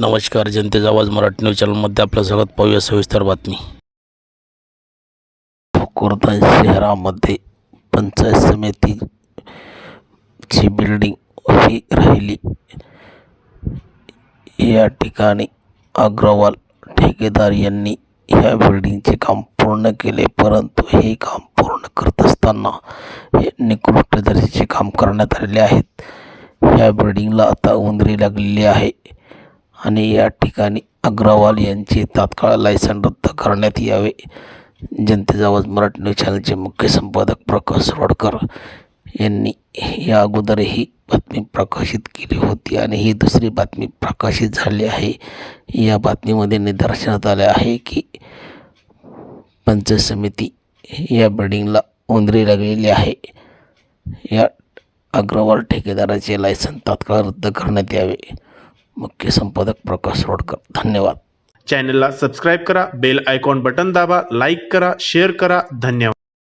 नमस्कार जनतेचा आवाज मराठी न्यूज चॅनलमध्ये आपलं स्वागत. पाहूया सविस्तर बातमी. भोकरदन शहरामध्ये पंचायत समितीची बिल्डिंग उभी राहिली. या ठिकाणी अग्रवाल ठेकेदार यांनी ह्या बिल्डिंगचे काम पूर्ण केले परंतु हे काम पूर्ण करत असताना हे निकृष्ट दर्जाचे काम करण्यात आलेले आहेत. ह्या बिल्डिंगला आता उंदरी लागलेली आहे. आणि या ठिकाणी अग्रवाल यांचे तात्काळ लायसन रद्द करण्यात यावे. जनतेचा आवाज मराठी न्यूज चॅनलचे मुख्य संपादक प्रकाश रोडकर यांनी या अगोदर ही बातमी प्रकाशित केली होती आणि ही दुसरी बातमी प्रकाशित झाली आहे. या बातमीमध्ये निदर्शनात आले आहे की पंचायत समिती या बिल्डिंगला उंदरी लागलेली आहे. या अग्रवाल ठेकेदाराचे लायसन तात्काळ रद्द करण्यात यावे. मुख्य संपादक प्रकाश रोडकर धन्यवाद. चॅनलला सबस्क्राईब करा बेल आयकॉन बटन दाबा लाईक करा शेअर करा धन्यवाद.